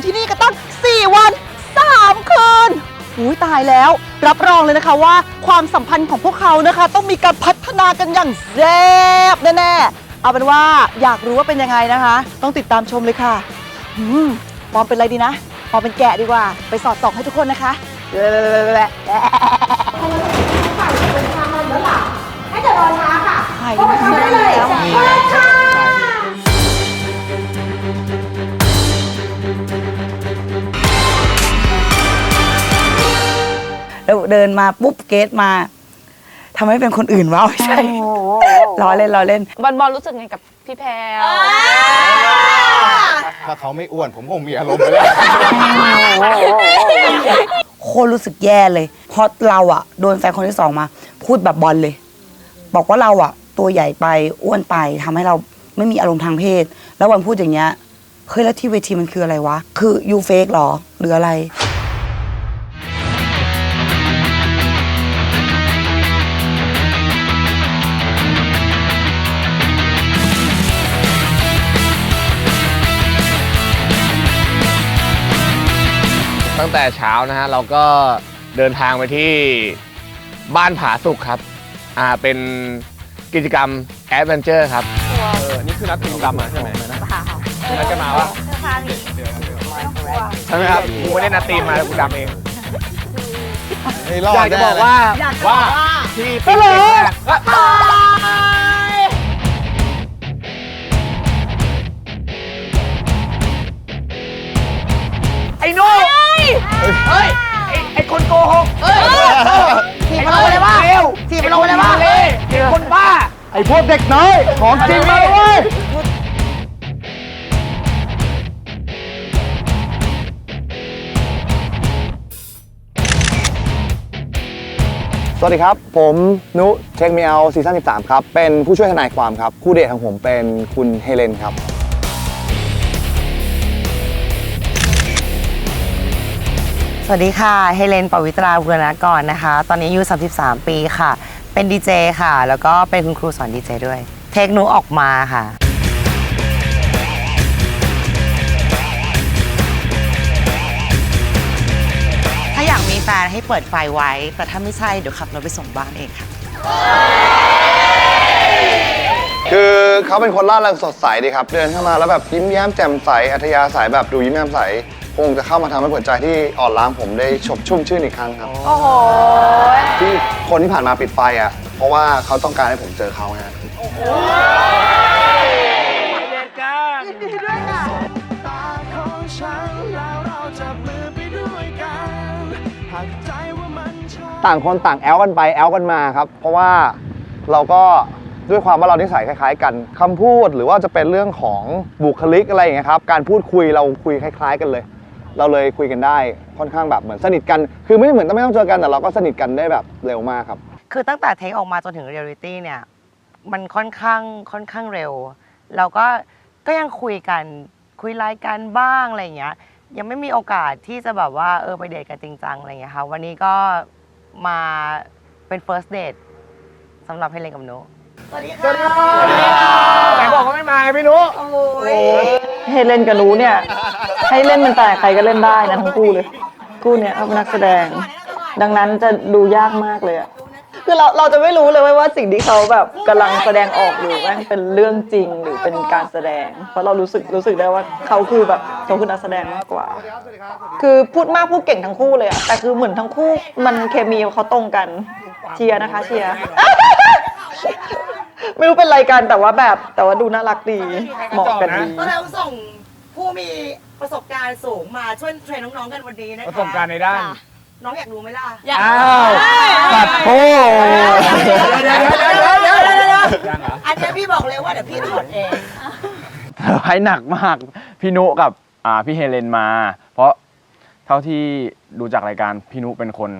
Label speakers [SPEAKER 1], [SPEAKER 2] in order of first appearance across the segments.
[SPEAKER 1] อยู่ที่นี่กันตั้ง 4 วัน 3 คืนอุ้ยตายแล้ว รับรองเลยนะคะว่าความสัมพันธ์ของพวกเขานะคะ ต้องมีการพัฒนากันอย่างแซ่บแน่ๆ เอาเป็นว่าอยากรู้ว่าเป็นยังไงนะคะ ต้องติดตามชมเลยค่ะอืมปอมเป็นอะไรดีนะปอมเป็นแกะดีกว่า ไปสอดส่องให้ทุกคนนะคะ
[SPEAKER 2] ให้เดี๋ยวรอช้าค่ะ
[SPEAKER 1] ใคร
[SPEAKER 2] พวกมันทำได้เลย
[SPEAKER 1] แล้ว
[SPEAKER 2] เชิญค่ะ
[SPEAKER 3] แล้วเดินมาปุ๊บเกตมาทำไมเป็นคนอื่นวะไม่ใช่ล้อเล่นล้อเล่น
[SPEAKER 4] บอลบอลรู้สึกไงกับพี่แพรว
[SPEAKER 5] ถ้าเขาไม่อ้วนผมคงมีอารมณ์ไปแล้ว
[SPEAKER 3] โคตรรู้สึกแย่เลย เพราะเราอะโดนแฟนคนที่สองมา พูดแบบบอลเลย บอกว่าเราอะตัวใหญ่ไปอ้วนไปทำให้เราไม่มีอารมณ์ทางเพศ แล้ววันพูดอย่างเงี้ยเฮ้ยแล้วที่เวทีมันคืออะไรวะ คือยูเฟกหรอหรืออะไร
[SPEAKER 6] ตั้งแต่เช้านะฮะเราก็เดินทางไปที่บ้านผาสุกครับ อ่าเป็นกิจกรรมแอดเวนเจอร์ครับนี่คือนัดกิจกรรมมาใช่ไหมนัดกันมาวะใช่ไหมครับกูไม่ได้นัดตีมมากูดำเอง
[SPEAKER 5] ไม่รอด
[SPEAKER 6] อยากจะ
[SPEAKER 5] แน่
[SPEAKER 6] บอก
[SPEAKER 5] เลย
[SPEAKER 6] ว่าว่าที่ปีเด็ก ไอ้โน่เฮ้ย ไอ้ไอ้คนโกหกเอ้ย
[SPEAKER 1] ทีมมันลงไปเลยว่า
[SPEAKER 6] เร็ว
[SPEAKER 1] ทีมมันลงไปเลยว่า
[SPEAKER 6] เล่คนบ้า
[SPEAKER 5] ไอ้พวกเด็กน้อย ของจริงมาเลย
[SPEAKER 7] สวัสดีครับ ผมนุเช็คมีเอาซีซั่น13 ครับ เป็นผู้ช่วยทนายความครับ คู่เดทของผมเป็นคุณเฮเลนครับ
[SPEAKER 3] วัสดีค่ะ เฮเลนปวิตราบุรณกรนะคะ ตอนนี้อายุ33 ปีค่ะ เป็นดีเจค่ะ แล้วก็เป็นคุณครูสอนดีเจด้วย เทคหนูออกมาค่ะ ถ้าอยากมีแฟนให้เปิดไฟไว้ แต่ถ้าไม่ใช่ เดี๋ยวขับรถไปส่งบ้านเองค่ะ
[SPEAKER 7] คือเขาเป็นคนร่าเริงสดใสดีครับ เดินเข้ามาแล้วแบบยิ้มแย้มแจ่มใส อัธยาศัยแบบดูยิ้มแย้มใส คงจะเข้ามาทำให้หัวใจที่อ่อนล้าของผมได้ฉบชุ่มชื่นอีกครั้งครับ
[SPEAKER 4] โอ้โห
[SPEAKER 7] ที่คนที่ผ่านมาปิดไฟอะ เพราะว่าเขาต้องการให้ผมเจอเขาฮะต่างคนต่างแอลกันไปแอลกันมาครับ เพราะว่าเราก็ด้วยความว่าเรานิสัยคล้าย ๆ กันคำพูดหรือว่าจะเป็นเรื่องของบุคลิกอะไรอย่างเงี้ยครับ การพูดคุยเราคุยคล้าย ๆ กันเลย เราเลยคุยกันได้ค่อนข้างแบบเหมือนสนิทกัน คือไม่เหมือนต้องไม่ต้องเจอกันแต่เราก็สนิทกันได้แบบเร็วมากครับ
[SPEAKER 3] คือตั้งแต่เทคออกมาจนถึงเรียลลิตี้เนี่ยมันค่อนข้างค่อนข้างเร็ว เราก็ก็ยังคุยกันคุยไลน์กันบ้างอะไรอย่างเงี้ยยังไม่มีโอกาสที่จะแบบว่าเออไปเดทกันจริงจังอะไรอย่างเงี้ยค่ะวันนี้ก็มาเป็น first date สำหรับเฮเลนกับหนู
[SPEAKER 6] ไหนบอกว่าไม่มาไงพี่นุ
[SPEAKER 8] ให้เล่นกับหนูเนี่ย ให้เล่นเป็นแต่ใครก็เล่นได้นะทั้งคู่เลยคู่เนี้ยเขาเป็นนักแสดง ดังนั้นจะดูยากมากเลยอะคือเราเราจะไม่รู้เลยว่าสิ่งที่เขาแบบกำลังแสดงออกอยู่แม่งเป็นเรื่องจริงหรือเป็นการแสดง เพราะเรารู้สึกรู้สึกได้ว่าเขาคือแบบเขาคือนักแสดงมากกว่า คือพูดมากพูดเก่งทั้งคู่เลยอะแต่คือเหมือนทั้งคู่มันเคมีเขาตรงกันเชียร์นะคะเชียร์ ไม่รู้เป็นไรกันแต่ว่าแบบแต่ว่าดูน่ารักดีเหมาะกันดี
[SPEAKER 9] ก็เราส่งผู้มีประสบการณ์สูงมาช่วยเทรนน้องๆกันวันนี้นะคะ
[SPEAKER 6] ประสบการณ์ในด้าน
[SPEAKER 9] น้องอยากรู้ไหมล่ะ
[SPEAKER 4] อยาก
[SPEAKER 6] อ้าวปัดโอ้
[SPEAKER 9] เดี๋ยวเดี๋ยวเดี๋ยวเดี๋ยวเดี๋ยวเดี๋ยวอันเนี้ยพี่บอกเลยว่าเดี๋ยวพี่ถอดเอง
[SPEAKER 10] เซอร์ไพรส์หนักมากพี่นุกับอ่าพี่เฮเลนมา เพราะเท่าที่ดูจากรายการพี่นุเป็นคน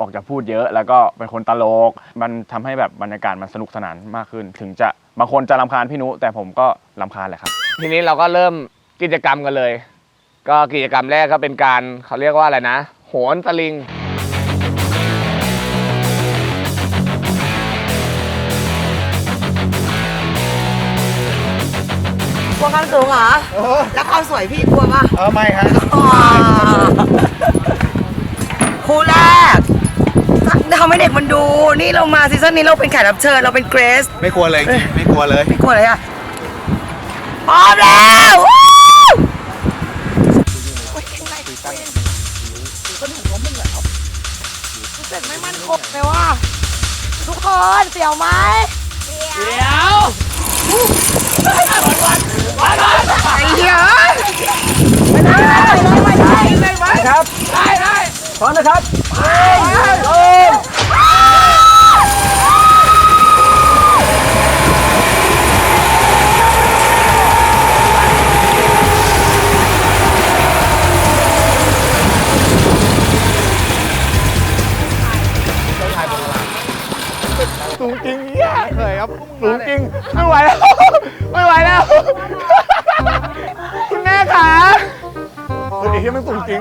[SPEAKER 10] ออกจะพูดเยอะ แล้วก็เป็นคนตลก มันทำให้แบบบรรยากาศมันสนุกสนานมากขึ้น ถึงจะบางคนจะรำคาญพี่นุ แต่ผมก็รำคาญแหละครับ
[SPEAKER 6] ทีนี้เราก็เริ่มกิจกรรมกันเลย ก็กิจกรรมแรกก็เป็นการเขาเรียกว่าอะไรนะ โหนสลิง
[SPEAKER 9] กลัววความสูงเหรอ แล้วความสวยพี่กลัวปะ
[SPEAKER 5] เออไม่ฮะ
[SPEAKER 9] อ๋อคู่แรก ทำให้เด็กมันดู นี่เรามาซีซั่นนี้เราเป็นแขกรับเชิญเราเป็นเกรส
[SPEAKER 5] ไม่กลัวเลยจริงไม่กลัวเลย
[SPEAKER 9] ไม่กลัวเลยอะพร้อมแล้ววู้เสร็จไม่มั่นคงเลยว่ะทุกคนเสียวไหม
[SPEAKER 7] พร้อมนะครับ
[SPEAKER 5] สู สูงจริง
[SPEAKER 6] ไม่ไหวแล้ว ไม่ไหวแล้ว คุณแม่ขา
[SPEAKER 5] เฮ้ยที่มันสูงจริง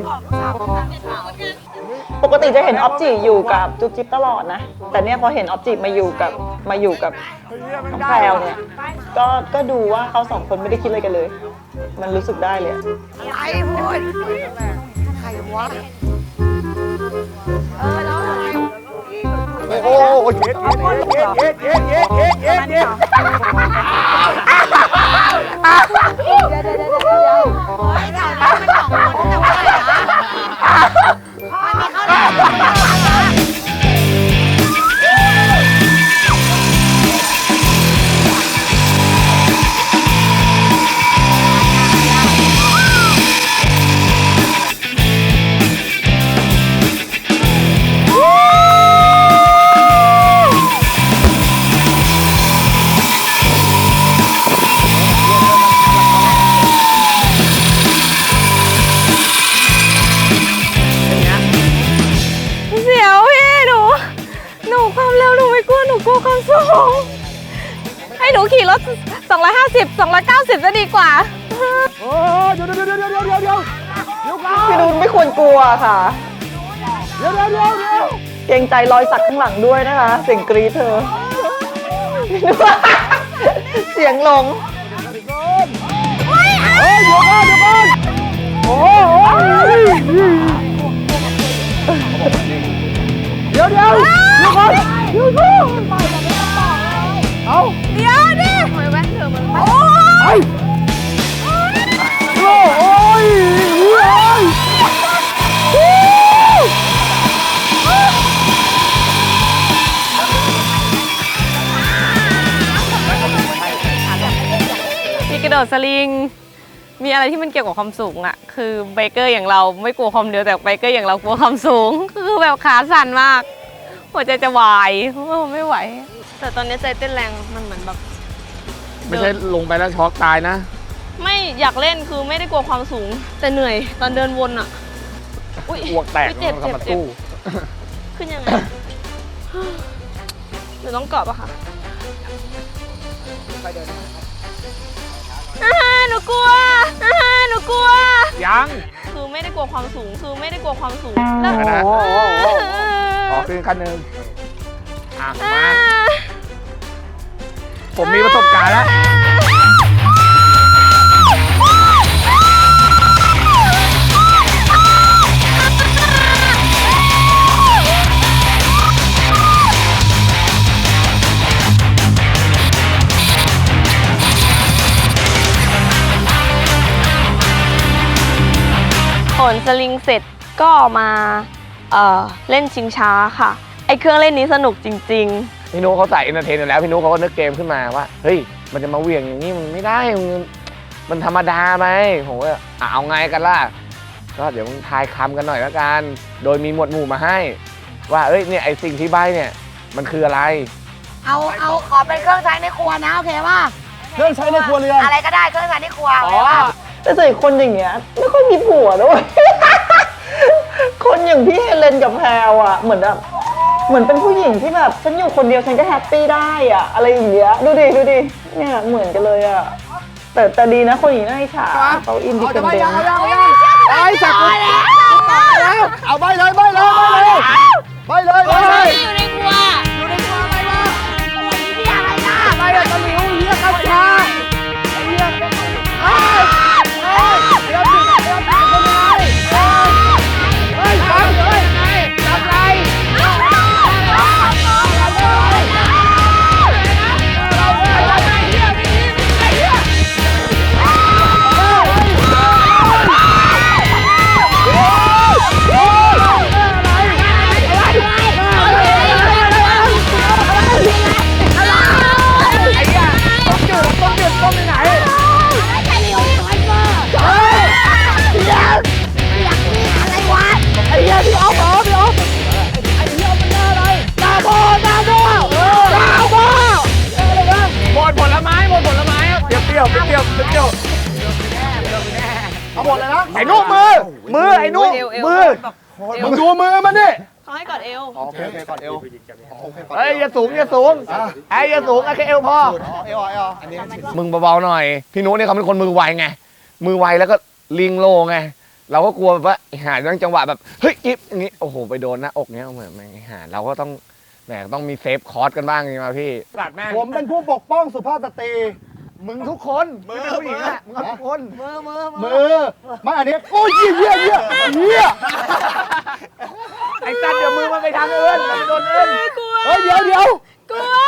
[SPEAKER 8] ปกติจะเห็นออบจิอยู่กับจุ๊บจิ๊บตลอดนะ แต่เนี่ยพอเห็นออบจิมาอยู่กับมาอยู่กับน้องแพรวเนี่ย ก็ก็ดูว่าเขาสองคนไม่ได้คิดอะไรกันเลย มันรู้สึกได้เลยอะ
[SPEAKER 9] ไอ้พูดใครวะ
[SPEAKER 5] โอ้ โหเย็ดเย็ดเย็ดเย็ดเย็ดเย็ดเย็ดเย็ด
[SPEAKER 4] เ280 290จะดีกว่าโอ้เดี๋ยวเดี๋ยวเดี๋ยวเดี๋ยวเดี๋ยวเดี๋ยวค่อ
[SPEAKER 8] พี่นุ่นไม่ควรกลัวค่ะเดี๋ยวเดี๋ยวเดี๋ยวเกรงใจรอยสักข้างหลังด้วยนะคะ เสียงกรี๊ดเธอเสียงลง
[SPEAKER 4] เฮ้ยเดี๋ยวก่อนเดี๋ยวก่อนโอ้ ดดสลิง มีอะไรที่มันเกี่ยวกับความสูงอะคือไบเกอร์อย่างเราไม่กลัวความเร็วแต่ไบเกอร์อย่างเรากลัวความสูง คือแบบขาสั่นมาก หัวใจจะวายโอ้ไม่ไหว แต่ตอนนี้ใจเต้นแรงมันเหมือนแบบ
[SPEAKER 6] ไม่ใช่ลงไปแล้วช็อกตายนะ
[SPEAKER 4] ไม่อยากเล่นคือไม่ได้กลัวความสูง แต่เหนื่อย ตอนเดินวนอะอุ้ย
[SPEAKER 6] อ้วกแตก
[SPEAKER 4] อุ๊ยเจ็บ
[SPEAKER 6] กลับ
[SPEAKER 4] เจ็บ
[SPEAKER 6] มา
[SPEAKER 4] เจ็บ
[SPEAKER 6] ตู้
[SPEAKER 4] ขึ้นยังไงหนูต้องเกาะปะคะอ่าหนู กลัวอ่าหนูกลัว
[SPEAKER 6] ยัง
[SPEAKER 4] คือไม่ได้กลัวความสูง คือไม่ได้กลัวความสูงแล้ว
[SPEAKER 6] นะ
[SPEAKER 8] โอ้โห
[SPEAKER 6] ออกขึ้นขั้นหนึ่งอะ
[SPEAKER 4] อ่า
[SPEAKER 6] มา ผมมีประสบการณ์แล้ว
[SPEAKER 4] ข นสลิงเสร็จก็มาเอ่อเล่นชิงช้าค่ะ ไอเครื่องเล่นนี้สนุกจริง ๆ
[SPEAKER 6] พี่นุเขาใส่เอนเตอร์เทนอยู่แล้วพี่นุเขาก็นึกเกมขึ้นมาว่าเฮ้ยมันจะมาเหวี่ยงอย่างนี้มันไม่ได้มันมันธรรมดาไหมผมก็อะเอาไงกันล่ะก็เดี๋ยวมึงทายคำกันหน่อยละกัน โดยมีหมวดหมู่มาให้ ว่าเอ้ยเนี่ยไอสิ่งที่ใบเนี่ยมันคืออะไร
[SPEAKER 9] เอาเอาขอเป็นเครื่องใช้ในครัวนะโอเคป่ะ
[SPEAKER 7] เครื่องใช้ในครัวเรือน
[SPEAKER 9] อะไรก็ได้เครื่องใช้ในครัวโอเคป่ะ
[SPEAKER 8] แต่ส่วนคนอย่างเงี้ยไม่ค่อยมีผัวด้วย คนอย่างพี่เฮเลนกับแพรวอะเหมือนแบบเหมือนเป็นผู้หญิงที่แบบฉันอยู่คนเดียวฉันก็แฮปปี้ได้อะอะไรอย่างเงี้ยดูดิดูดิเนี่ยเหมือนกันเลยอะแต่แต่ดีนะคนอย่างนี้น่าอิจฉาเขาอินดิเพนเดนต์
[SPEAKER 5] ไอ้สักแล้วเอาใบเลยใบเลยใบเลยใบเลยใบเลย
[SPEAKER 4] อยู่ในครัว
[SPEAKER 5] ใบเลยตะหลิวเฮียกัญชาไอ้เฮียไเอ มึงดูมือมันดิ
[SPEAKER 4] เขาให้กอดเอว
[SPEAKER 5] โอเคโอเคก่อนเอวโอเคก่อน
[SPEAKER 6] เฮ้ยอย่าสูงอย่าสูงไอ้อย่าสูงไอ้แค่เอวพอ
[SPEAKER 5] อ๋อเอวอ๋อเอวอันนี้
[SPEAKER 6] มึงเบาๆหน่อย พี่นุเนี่ยเขาเป็นคนมือไวไง มือไวแล้วก็ลิงโลไง เราก็กลัวแบบว่าไอ้หาจังจังหวะแบบ เฮ้ยกิ๊บอย่างงี้ โอ้โห ไปโดนหน้าอกเนี้ยเหมือนไอ้หาเราก็ต้องแหมต้องมีเซฟคอร์สกันบ้างจริงไหมพี่ตัดแม่ง
[SPEAKER 5] ผมเป็นผู้ปกป้องสุภาพสตรี
[SPEAKER 6] มึงทุกคนมึงเป็นผู้หญิงอะมึงเอาทุกคน
[SPEAKER 5] มือไม่อันนี้โอ้ยเยี่ยเยี่ยเยี่ยเยี่ย
[SPEAKER 6] ไอ้ตันเดี๋ยวมือมันไปทางเอิญมันไปโดนเอิญ
[SPEAKER 5] เฮ้ยเดี๋ยวเดี๋ยว
[SPEAKER 4] กลัว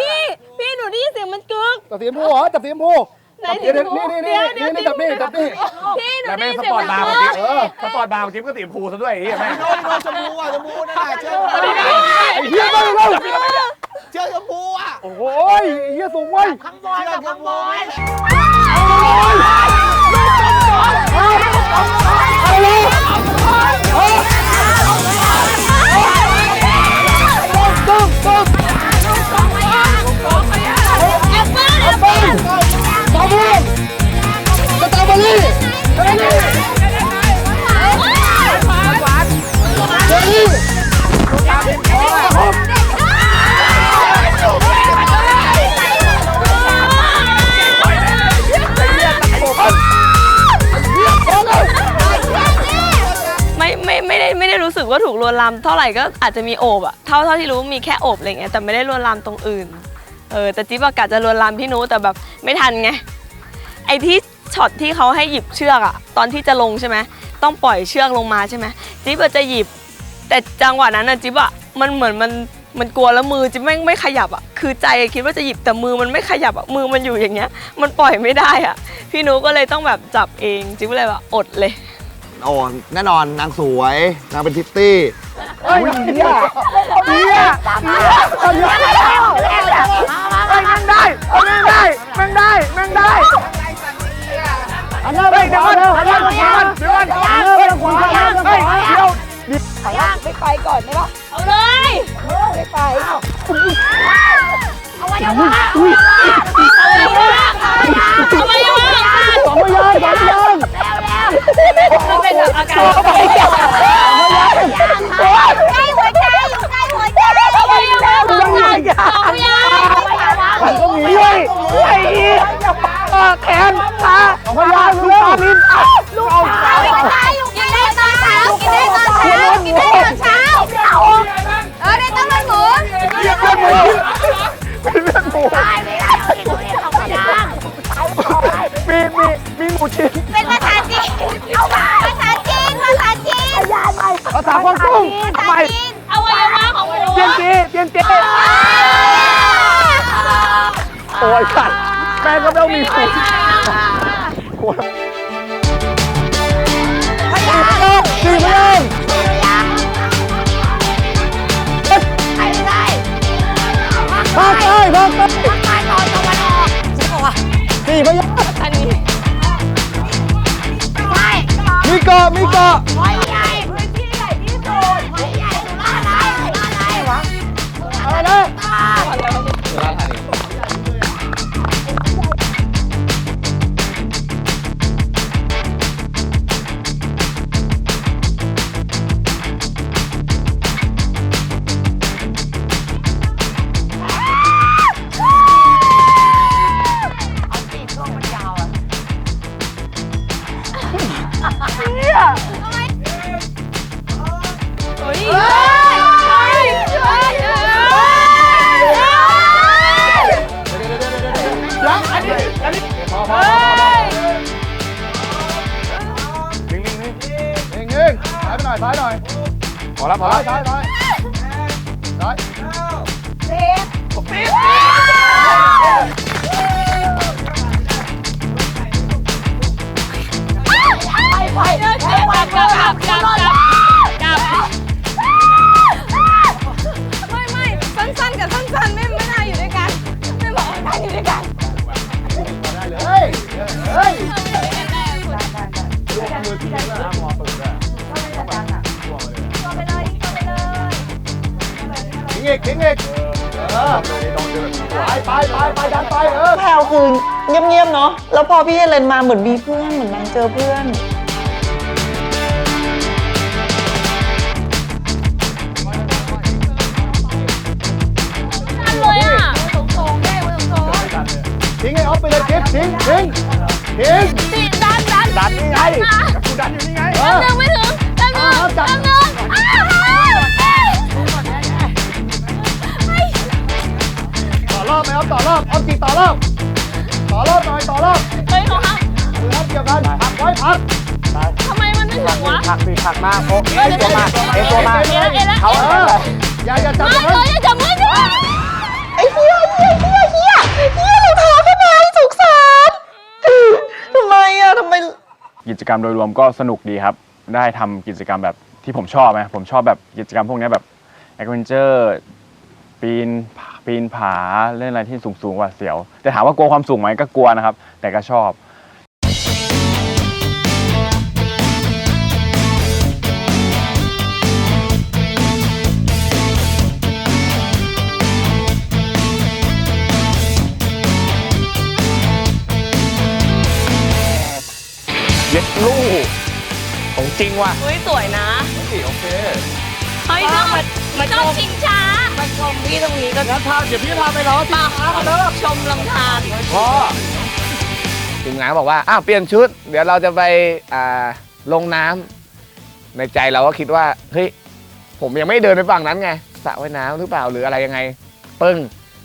[SPEAKER 4] พี่พี่หนูได้ยินเสียงมันกึก
[SPEAKER 5] จับสีชมพูเหรอจับสีชมพู
[SPEAKER 4] ไหน
[SPEAKER 5] จับ
[SPEAKER 4] สีชมพู
[SPEAKER 5] นี่นี่นี่
[SPEAKER 4] เดี๋ยว
[SPEAKER 5] นี่
[SPEAKER 4] เดี๋ยว
[SPEAKER 5] นี่จับนี่จับนี่
[SPEAKER 4] พี่หนู
[SPEAKER 6] แล้ว
[SPEAKER 4] ได้
[SPEAKER 6] แม่ง
[SPEAKER 4] ยิน
[SPEAKER 6] ส
[SPEAKER 4] เสียง
[SPEAKER 6] ปอร์ต
[SPEAKER 4] มัน
[SPEAKER 6] บาร์
[SPEAKER 4] ก
[SPEAKER 6] ของึจิ๊บ
[SPEAKER 4] ก
[SPEAKER 6] สปอร์ตบาร์ของจิ๊บก็สีชมพูซะด้วยไอ้เหี้ยแม่ง
[SPEAKER 5] ชมพูอะชมพูนั่นแหละเชื่อไอ้เหี้ยไม่เล่า เชื่อชมพูอะโอ้โหเหี้ยสูงไว้ข้างบนข้างบน ล
[SPEAKER 4] วนลามเท่าไหร่ก็อาจจะมีโอบอะเท่าเท่าที่รู้มีแค่โอบอะไรเงี้ยแต่ไม่ได้ลวนลามตรงอื่นเออแต่จิ๊บอะกะจะลวนลามพี่นุแต่แบบไม่ทันไงไอที่ช็อตที่เขาให้หยิบเชือกอะตอนที่จะลงใช่ไหมต้องปล่อยเชือกลงมาใช่ไหมจิ๊บอะจะหยิบ แต่จังหวะนั้นอะจิ๊บอะมันเหมือนมันมันกลัวแล้วมือจิ๊บไม่ไม่ขยับอะคือใจคิดว่าจะหยิบแต่มือมันไม่ขยับอะมือมันอยู่อย่างเงี้ย มันปล่อยไม่ได้อะพี่นุก็เลยต้องแบบจับเองจิ๊บเลยแบบอดเลย
[SPEAKER 7] โอ้แน่นอนนางสวย นางเป็นทิตตี้
[SPEAKER 5] เฮ้ยเฮียเฮียเฮียเฮีย
[SPEAKER 6] แม่งได้แม่งได้แม่งได้แม่งได้
[SPEAKER 5] อันนั้นไป
[SPEAKER 6] เดี๋ยว
[SPEAKER 5] ขวา
[SPEAKER 6] ก่อน
[SPEAKER 5] เร็ว
[SPEAKER 6] เดี๋ยวก่อนเดี๋ยวก่อนเดี๋ยวก่อน
[SPEAKER 5] อันนั้นไปขวาเร็ว
[SPEAKER 6] เฮ้ยเดี๋ยว
[SPEAKER 4] เอาเลย
[SPEAKER 5] สองพยางสองพยาง
[SPEAKER 4] มันเป็นแบบอาการ
[SPEAKER 5] สองพยาง
[SPEAKER 2] ใกล้หัวใจอยู่ใกล้หัวใจ
[SPEAKER 4] เอาไปยังไงสองอย่างสองอย่าง
[SPEAKER 5] มันก็มีด้วยไอ้เหี้ยแขนขาสองพยางลูกตาลิ้นลูกตา
[SPEAKER 2] กินได้ตอนเช้ากินได้ตอนเช้ากินได้ตอนเช้าเออได้ต้องมันหมุน
[SPEAKER 5] เรียกเพื่อนหมูเป็นเพื่อนหมู
[SPEAKER 2] ได้ไม่ได้กินทุเรียนของพยาง
[SPEAKER 5] มีมีมีหมูชิ้นา
[SPEAKER 2] ษา
[SPEAKER 5] ควางตุ้ง
[SPEAKER 2] ภา
[SPEAKER 5] ทำไม
[SPEAKER 2] ษาจีน
[SPEAKER 4] อวัยวะของหมู
[SPEAKER 5] เตียนจีเตียนจีโอ้ยสัตว์แม่งก็ต้องมีผูสี่พยาง
[SPEAKER 2] ใครไม่ได้
[SPEAKER 5] ภาคใต้ภาคใต้
[SPEAKER 2] ภาคใต้ตอนตะวันออกใช่ป่าวะ
[SPEAKER 5] สี่พยาง
[SPEAKER 4] อันนี้
[SPEAKER 2] ใช่
[SPEAKER 5] มีเกาะมีเกาะ
[SPEAKER 4] มา
[SPEAKER 5] เห
[SPEAKER 8] มือนมีเพื่อนเหมือนนางเจอเพื่อน
[SPEAKER 4] เลยอะ
[SPEAKER 5] ทิ้งไอ้ออฟไปเลยจิ๊บทิ้งทิ้งทิ้ง
[SPEAKER 4] ตีดันดัน
[SPEAKER 5] ดันนี่ไง
[SPEAKER 4] มา
[SPEAKER 5] กูดันอยู่นี่ไง
[SPEAKER 4] แป๊บนึงไม่ถึงแป๊บนึงแป๊บนึงอ้าว
[SPEAKER 5] ต่อรอบไหมครับต่อรอบออฟจีต่อรอบต่อรอบหน่อยต่อรอบ
[SPEAKER 4] เกี่
[SPEAKER 5] ยวกันพักไว้พัก
[SPEAKER 4] ทำไมมันไม่ถึงวะ
[SPEAKER 5] ผักสิผักมาโอ้เอ้ยตัวมาเอ้ยตัวมา
[SPEAKER 4] เอ็นเอ็นแล้ว
[SPEAKER 5] เขาเอออย่าอย่าจับ
[SPEAKER 4] ไม่
[SPEAKER 5] ตรง
[SPEAKER 4] เล
[SPEAKER 5] นั้น
[SPEAKER 4] ยจับมือดิ
[SPEAKER 1] ไอ้เฮียเฮียเฮียเฮียเฮียเราท้อทำไมสงสารทำไมอะทำไม
[SPEAKER 10] กิจกรรมโดยรวมก็สนุกดีครับ ได้ทำกิจกรรมแบบที่ผมชอบไหมผมชอบแบบกิจกรรมพวกเนี้ยแบบแอดเวนเจอร์ปีนผาปีนผาเล่นอะไรที่สูงสูงๆหว่าดเสียว แต่ถามว่ากลัวความสูงไหมก็กลัวนะครับ แต่ก็ชอบ
[SPEAKER 6] จริงว่ะ
[SPEAKER 4] เฮ้ยสวยนะ
[SPEAKER 6] โอเค
[SPEAKER 4] เฮ้ยชอบมาชอบชิงช้า
[SPEAKER 9] มาชมพี่ตรงนี้ก็
[SPEAKER 5] งั้นพาเดี๋ยวพี่พาไปล้อที่ขากันเด้อ
[SPEAKER 4] ชมลำธาร
[SPEAKER 6] พ่อทีมงานบอกว่าอ้าวเปลี่ยนชุด เดี๋ยวเราจะไปอ่าลงน้ำในใจเราก็คิดว่าเฮ้ยผมยังไม่เดินไปฝั่งนั้นไงสระว่ายน้ำหรือเปล่าหรืออะไรยังไง ปึ้ง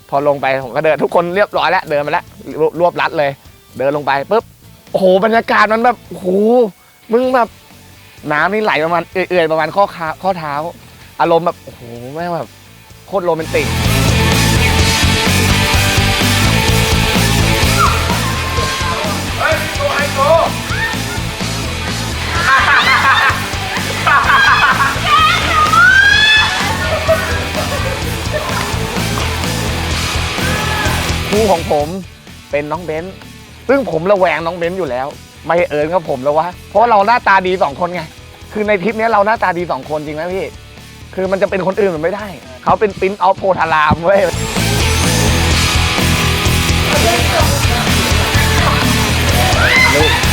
[SPEAKER 6] พอลงไปผมก็เดินทุกคนเรียบร้อยแล้วเดินมาแล้วรวรวบรัดเลย เดินลงไปปุ๊บโอ้โหบรรยากาศมันแบบโอ้โหมึงแบบ น้ำนี่ไหลประมาณเอื่อยๆประมาณข้อขาข้อเท้า อารมณ์แบบ โอ้โหแม่งแบบโคตรโรแมนติกครูของผมเป็นน้องเบนซ์ซึ่งผมระแวงน้องเบนซ์อยู่แล้ว ไม่เอิญกับผมแล้ววะเพราะเราหน้าตาดีสองคนไงคือในทริปนี้เราหน้าตาดีสองคนจริงไหมพี่คือมันจะเป็นคนอื่นมันไม่ได้ เขาเป็นปรินเออฟโพธารามเว้ย
[SPEAKER 7] เห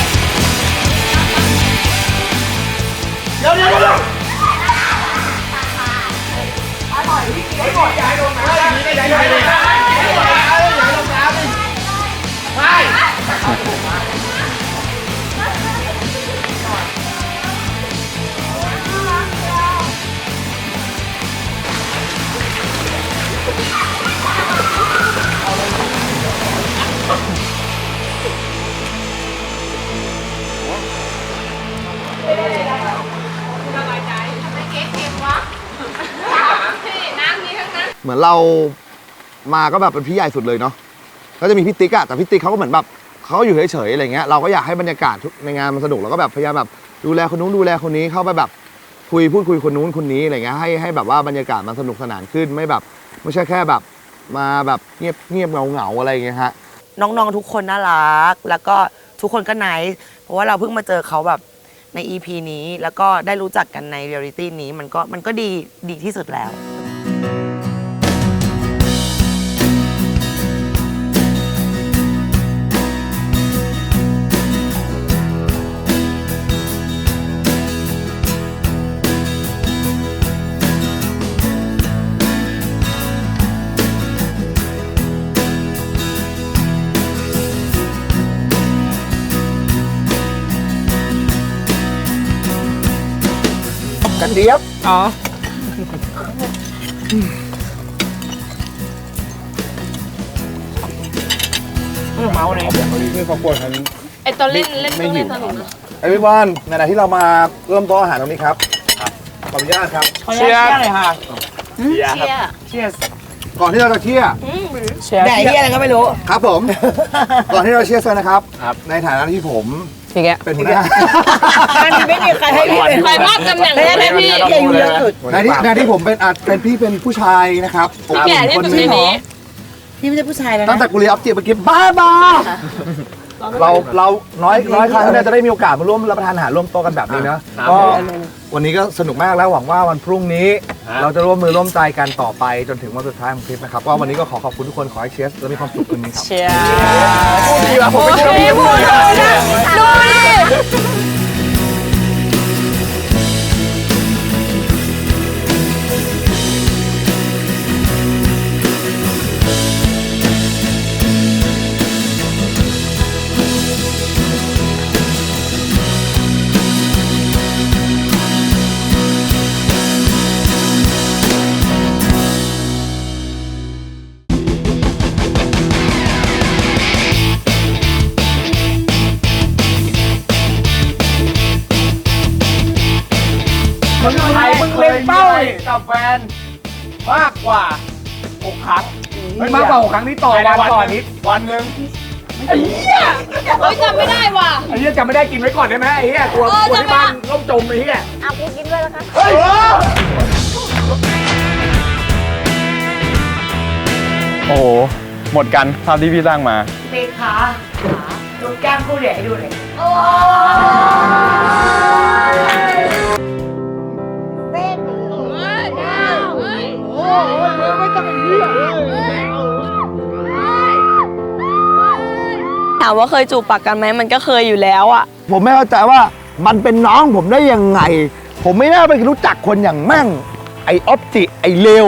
[SPEAKER 7] อนเรามาก็แบบเป็นพี่ใหญ่สุดเลยเนาะก็จะมีพี่ติ๊กอะแต่พี่ติ๊กเขาก็เหมือนแบบเขาอยู่เฉยๆอะไรเงี้ยเราก็อยากให้บรรยากาศทุกในงานมันสนุกเราก็แบบพยายามแบบดูแลคนนู้นดูแลคนนี้เข้าไปแบบคุยพูดคุยคนนู้นคนนี้อะไรเงี้ยให้ให้แบบว่าบรรยากาศมันสนุกสนานขึ้นไม่แบบไม่ใช่แค่แบบมาแบบเงียบเงียบเงาเงาอะไรเงี้ยฮะ
[SPEAKER 9] น้องๆทุกคนน่ารัก แล้วก็ทุกคนก็ไนท์เพราะว่าเราเพิ่งมาเจอเขาแบบใน EP นี้แล้วก็ได้รู้จักกันในเรียลิตี้นี้มันก็มันก็ดีดีที่สุดแล้ว
[SPEAKER 5] เดียบ
[SPEAKER 4] อ๋อ
[SPEAKER 5] เมาส์เนี่ยนี่ครอบครัวฉัน
[SPEAKER 4] ไอตอนเล่นเล่นต้องเล่นสนุกนะ
[SPEAKER 7] ไอ้พี่บอลในฐานะที่เรามาเริ่มโต๊ะอาหารตรงนี้ครับขออนุญาตครับ
[SPEAKER 5] เชียร์เลยค่ะ
[SPEAKER 4] เชียร์
[SPEAKER 7] ก่อนที่เราจะเชียร์
[SPEAKER 9] แต่ไอ้ที่อะไรก็ไม่รู้
[SPEAKER 7] ครับผม ก่อนที่เราเชียร์เซอร์นะครับ ในฐานะที่ผม
[SPEAKER 4] อีกแก
[SPEAKER 7] เป็นหัวหน้า
[SPEAKER 9] อันนี้ไม่มีใครให้พี่
[SPEAKER 4] ใครมอบตำแหน่งให้ไหมพี่
[SPEAKER 9] พี่อายุเยอะสุด
[SPEAKER 7] ในที่ในที่ผมเป็นอาจเป็นพี่เป็นผู้ชายนะครับ
[SPEAKER 4] พี่แก่ที่สุดในนี้
[SPEAKER 9] พี่ไม่ใช่ผู้ชายแล้ว
[SPEAKER 7] ตั้ง
[SPEAKER 9] นะ
[SPEAKER 7] แต่กูเรียนออฟเจียเมื่อกี้บ้าบ้า เราเราน้อยน้อยครั้งเนี่ยจะได้มีโอกาสมาร่วมรับประทานอาหารร่วมโต๊ะกันแบบนี้นะก็วันนี้ก็สนุกมากแล้วหวังว่าวันพรุ่งนี้ เราจะร่วมมือร่วมใจกันต่อไปจนถึงวันสุดท้ายของคลิปนะครับก็วันนี้ก็ขอขอบคุณทุกคนขอให้เชียร์และมีความสุขคืนนี้ครับ
[SPEAKER 5] เชียร์
[SPEAKER 6] ดีว่ะผมไม่เชื่อพี่พูดเล มากกว่าหกครั้งนี่ต่อวันต่ออาทิตย์วันหนึ่งไอ้เหี้ย
[SPEAKER 4] เฮ้ยจำไม่ได้ว่ะ
[SPEAKER 6] ไอ้เหี้ยจำไม่ได้กินไว้ก่อนได้ไหมไอ้เหี้ยกลัว
[SPEAKER 4] เออก
[SPEAKER 6] ลัว
[SPEAKER 4] จำไม่
[SPEAKER 6] ที่บ้าน
[SPEAKER 4] ได้
[SPEAKER 6] ล่มจมไอ้เหี้ย
[SPEAKER 4] อะกูกินด้วยแล้วกัน
[SPEAKER 6] เฮ้ย
[SPEAKER 10] โอ้โหหมดกันภาพที่พี่สร้างมา
[SPEAKER 9] เด็กขาดูแก้มคู่เดี๋ยวให้ดูหน่อย
[SPEAKER 5] ถามว่าเคยจูบปากกันไหมมันก็เคยอยู่แล้วอะ
[SPEAKER 7] ผมไม่เข้าใจว่ามันเป็นน้องผมได้ยังไง ผมไม่น่าไปรู้จักคนอย่างแม่ง ไอ้ออฟติไอเลว